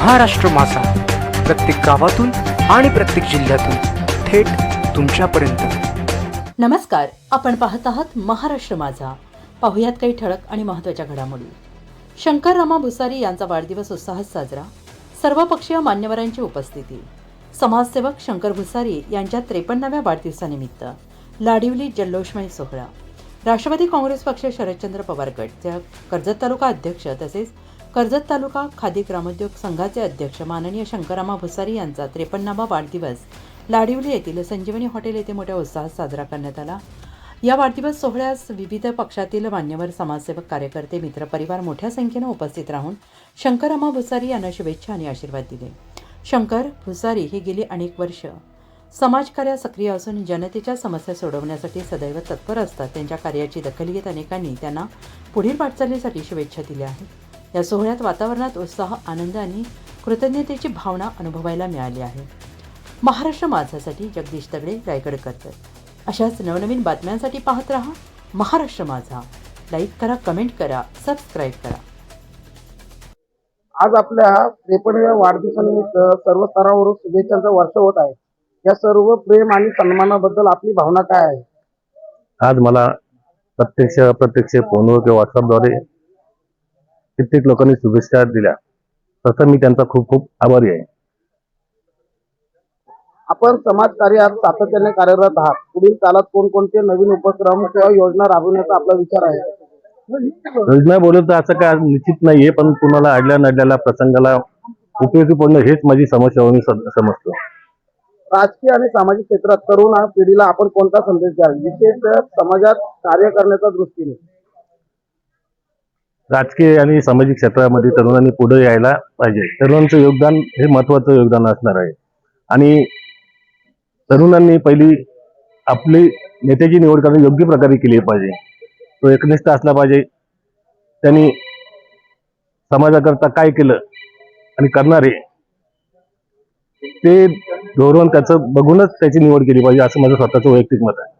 महाराष्ट्र माझा. प्रत्येक गावातून आणि प्रत्येक जिल्ह्यातून थेट तुमच्यापर्यंत. नमस्कार. आपण पाहत आहात महाराष्ट्र माझा. पाहुयात काही ठळक आणि महत्त्वाच्या घडामोडी. शंकर रामा भुसारी यांचा वाढदिवस उत्साहात साजरा. सर्वपक्षीय मान्यवरांची उपस्थिती. समाजसेवक शंकर भुसारी यांच्या त्रेपन्नाव्या वाढदिवसानिमित्त लाडिवली जल्लोषमय सोहळा. राष्ट्रवादी काँग्रेस पक्ष शरदचंद्र पवार गट कर्जत तालुका अध्यक्ष तसेच कर्जत तालुका खादी ग्रामोद्योग संघाचे अध्यक्ष माननीय शंकरामा भुसारी यांचा त्रेपन्नावा वाढदिवस. लाडिवली येथील संजीवनी हॉटेल येथे मोठ्या उत्साहात साजरा करण्यात आला. या वाढदिवस सोहळ्यास विविध पक्षातील मान्यवर समाजसेवक कार्यकर्ते मित्रपरिवार मोठ्या संख्येनं उपस्थित राहून शंकरामा भुसारी यांना शुभेच्छा आणि आशीर्वाद दिले. शंकर भुसारी हे गेली अनेक वर्ष. समाजकार्यात सक्रिय असून जनतेच्या समस्या सोडवण्यासाठी सदैव तत्पर असतात. त्यांच्या कार्याची दखल घेत अनेकांनी त्यांना पुढील वाटचालीसाठी शुभेच्छा दिल्या आहेत. या सोहळ्यात वातावरणात उत्साह आनंद आणि कृतज्ञतेची भावना अनुभवायला मिळाली आहे. महाराष्ट्र माझासाठी जगदीश दगडे रायगड करतात अशाच नवनवीन बातम्यांसाठी पाहत रहा महाराष्ट्र माझा. लाईक करा कमेंट करा सबस्क्राईब करा. आज आपल्या त्रेपन्नव्या वाढदिवसानिमित्त सर्व स्तरावरून शुभेच्छांचं वर्ष होत आहे. या सर्व प्रेम आणि सन्मानाबद्दल आपली भावना काय आहे? आज मला प्रत्यक्ष अप्रत्यक्ष फोनवर किंवा व्हॉट्सअपद्वारे कित्येक लोकांनी शुभेच्छा दिल्या. तसं मी त्यांचा खूप खूप आभारी आहे. आपण समाजकार्यात सातत्याने कार्यरत आहात. पुढील काळात कोणकोणते नवीन उपक्रम किंवा योजना राबवण्याचा आपला विचार आहे? योजना बोलत तर असं काय निश्चित नाहीये पण कुणाला अडल्या नडल्याला प्रसंगाला उपयोगी पडणं हेच माझी समस्या समजतो. राजकीय आणि सामाजिक क्षेत्रात तरुण पिढीला आपण कोणता संदेश द्याल? विशेष समाजात कार्य करण्याच्या दृष्टीने. राजकीय आणि सामाजिक क्षेत्रामध्ये तरुणांनी पुढे यायला पाहिजे. तरुणांचं योगदान हे महत्वाचं योगदान असणार आहे. आणि तरुणांनी पहिली आपली नेत्याची निवड करणं योग्य प्रकारे केली पाहिजे. तो एकनिष्ठ असला पाहिजे. त्यांनी समाजाकरता काय केलं आणि करणारे ते धोरण त्याचं बघूनच त्याची निवड केली पाहिजे असं माझं स्वतःचं वैयक्तिक मत आहे.